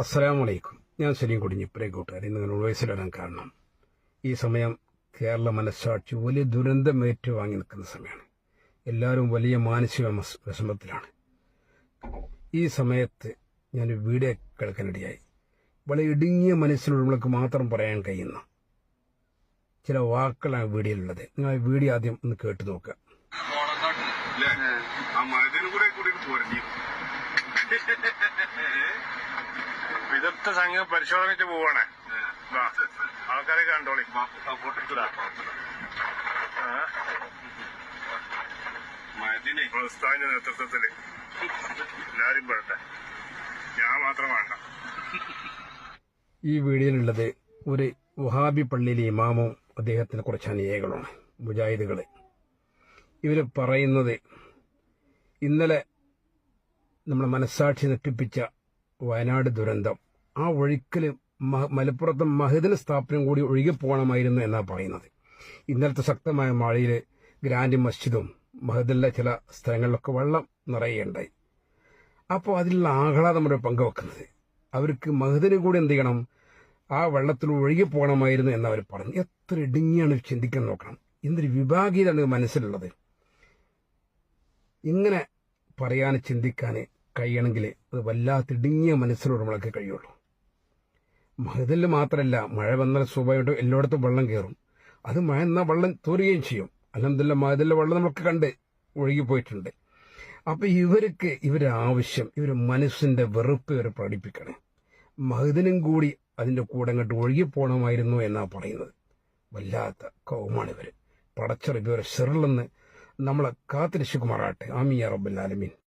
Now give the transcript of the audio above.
അസ്സലാമു അലൈക്കും ഞാൻ സലീം കുടിഞ്ഞിപ്പുരേ കൂട്ടുകാർ ഇന്ന് നിങ്ങൾ വയസ്സിൽ വരാൻ കാരണം ഈ സമയം കേരള മനസ്സാക്ഷി വലിയ ദുരന്തം ഏറ്റുവാങ്ങി നിൽക്കുന്ന സമയമാണ്. എല്ലാവരും വലിയ മാനസിക വിഷമത്തിലാണ്. ഈ സമയത്ത് ഞാൻ വീഡിയോ കേൾക്കാനിടയായി വളരെ ഇടുങ്ങിയ മനസ്സിലുള്ളവർക്ക് മാത്രം പറയാൻ കഴിയുന്ന ചില വാക്കുകളാണ് വീഡിയോയിലുള്ളത്. നിങ്ങൾ വീഡിയോ ആദ്യം ഒന്ന് കേട്ടു നോക്കുക. വിദഗ്ധ സംഘം പരിശോധനയ്ക്ക് പോവാണ്. ആൾക്കാരെ കണ്ടോളി. മഴതിനെ ഉസ്താദിന്റെ നേതൃത്വത്തിൽ എല്ലാരും പെടട്ടെ ഞാൻ മാത്രം വേണ്ട. ഈ വീഡിയോയിലുള്ളത് ഒരു വഹാബി പള്ളിയിലെ ഇമാമോ അദ്ദേഹത്തിന് കുറച്ച് അനുയായികളാണ് മുജാഹിദുകൾ ഇവർ പറയുന്നത് ഇന്നലെ നമ്മളെ മനസ്സാക്ഷി നട്ടിപ്പിച്ച വയനാട് ദുരന്തം. ആ ഒഴുക്കിൽ മലപ്പുറത്തെ മഹിതന സ്ഥാപനം കൂടി ഒഴുകിപ്പോകണമായിരുന്നു എന്നാണ് പറയുന്നത്. ഇന്നലത്തെ ശക്തമായ മഴയിൽ ഗ്രാൻഡ് മസ്ജിദും മഹദിലെ ചില സ്ഥലങ്ങളിലൊക്കെ വെള്ളം നിറയുകയുണ്ടായി. അപ്പോൾ അതിലുള്ള ആഹ്ലാദം അവർ പങ്കുവെക്കുന്നത്. അവർക്ക് മഹദിന് കൂടി എന്ത് ചെയ്യണം? ആ വെള്ളത്തിൽ ഒഴുകി പോകണമായിരുന്നു എന്ന് അവർ പറഞ്ഞു. എത്ര ഇടുങ്ങിയാണ് ചിന്തിക്കാൻ നോക്കണം. ഇന്നൊരു വിഭാഗീയതാണ് മനസ്സിലുള്ളത്. ഇങ്ങനെ പറയാൻ ചിന്തിക്കാൻ കഴിയണമെങ്കിൽ അത് വല്ലാത്ത ഇടുങ്ങിയ മനസ്സിലൂടെ നമ്മളൊക്കെ കഴിയുള്ളൂ. മഹദിൽ മാത്രമല്ല മഴ വന്നാൽ സ്വാഭാവികമായിട്ടും എല്ലായിടത്തും വെള്ളം കയറും. അത് മഴ എന്നാൽ വെള്ളം തോരുകയും ചെയ്യും. അലഹമില്ല മഹദിലെ വെള്ളം നമുക്ക് കണ്ട് ഒഴുകിപ്പോയിട്ടുണ്ട് അപ്പൊ ഇവർക്ക് ഇവരുടെ ആവശ്യം ഇവരുടെ മനസ്സിന്റെ വെറുപ്പ് ഇവരെ പ്രകടിപ്പിക്കണം മഹദിനും കൂടി അതിന്റെ കൂടെ അങ്ങോട്ട് ഒഴുകിപ്പോണമായിരുന്നു എന്നാ പറയുന്നത്. വല്ലാത്ത കൗമാണ് ഇവർ. പടച്ചറിപ്പ് ഇവരെ ചെറുളെന്ന് നമ്മളെ കാത്തിരിശുക്കുമാറാട്ടെ ആമിയ റബ്ബുൽ ആലമീൻ.